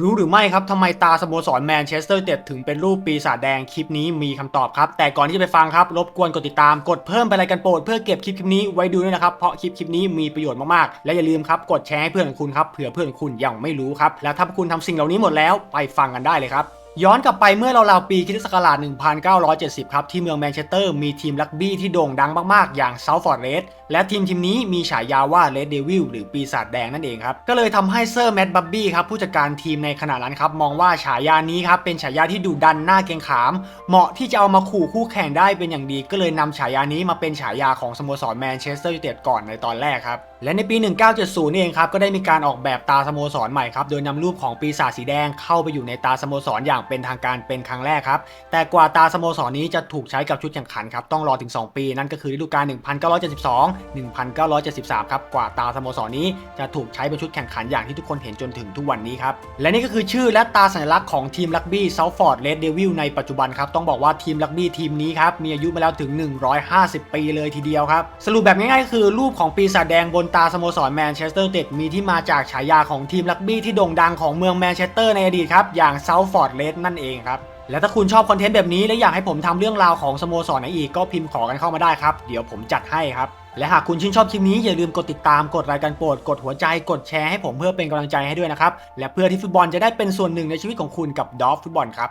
รู้หรือไม่ครับทำไมตาสโมสรแมนเชสเตอร์เต็ดถึงเป็นรูปปีศาจแดงคลิปนี้มีคำตอบครับ แต่ก่อนที่จะไปฟังครับ รบกวนกดติดตามกดเพิ่มไปรายการโปรดเพื่อเก็บคลิปคลิปนี้ไว้ดูด้วยนะครับ เพราะคลิปคลิปนี้มีประโยชน์มาก ๆ และอย่าลืมครับ กดแชร์ให้เพื่อนของคุณครับเผื่อเพื่อนของคุณยังไม่รู้ครับ แล้วถ้าคุณทำสิ่งเหล่านี้หมดแล้วไปฟังกันได้เลยครับย้อนกลับไปเมื่อราวๆปีคริสตศักราช1970 ครับ ที่เมืองแมนเชสเตอร์มีทีมรักบี้ที่โด่งดังมาก ๆ อย่างเซาท์ฟอร์ดเรส และทีมทีมนี้มีฉายาว่าเรดเดวิลหรือปีศาจแดงนั่นเองครับ ก็เลยทำให้เซอร์แมตต์บับบี้ครับผู้จัดการทีมในขณะนั้นครับ มองว่าฉายานี้ครับ เป็นฉายาที่ดุดันหน่าเกงขาม เหมาะที่จะเอามาขู่คู่แข่งได้เป็นอย่างดี ก็เลยนำฉายานี้มาเป็นฉายาของสโมสรแมนเชสเตอร์ยูไนเต็ดก่อนในตอนแรกครับและในปี 1970นี่เองครับก็ได้มีการออกแบบตาสโมสรใหม่ครับโดยนำรูปของปีศาจสีแดงเข้าไปอยู่ในตาสโมสรอย่างเป็นทางการเป็นครั้งแรกครับแต่กว่าตาสโมสรนี้จะถูกใช้กับชุดแข่งขันครับต้องรอถึง 2 ปี นั่นก็คือฤดูกาล 1972 1973 ครับกว่าตาสโมสรนี้จะถูกใช้เป็นชุดแข่งขันอย่างที่ทุกคนเห็นจนถึงทุกวันนี้ครับและนี่ก็คือชื่อและตาสัญลักษณ์ของทีมรักบี้เซาท์ฟอร์ดเรดเดวิลในปัจจุบันครับต้องบอกว่าทีมรักบี้ทีมนี้ครับมีอายุมาแล้วถึง 150 ปีเลยทีเดียวครับสรุปแบบง่ายๆ คือรูปของปีศาจแดงบนตาสโมสรแมนเชสเตอร์เต็ดมีที่มาจากฉายาของทีมรักบี้ที่โด่งดังของเมืองแมนเชสเตอร์ในอดีตครับอย่างเซาท์ฟอร์ดเรดนั่นเองครับ และถ้าคุณชอบคอนเทนต์แบบนี้และอยากให้ผมทำเรื่องราวของสโมสรไหนอีกก็พิมพ์ขอกันเข้ามาได้ครับ เดี๋ยวผมจัดให้ครับ และหากคุณชื่นชอบคลิปนี้อย่าลืมกดติดตามกดไลค์กันโปรดกดหัวใจกดแชร์ให้ผมเพื่อเป็นกำลังใจให้ด้วยนะครับ และเพื่อที่ฟุตบอลจะได้เป็นส่วนหนึ่งในชีวิตของคุณกับดอฟฟุตบอลครับ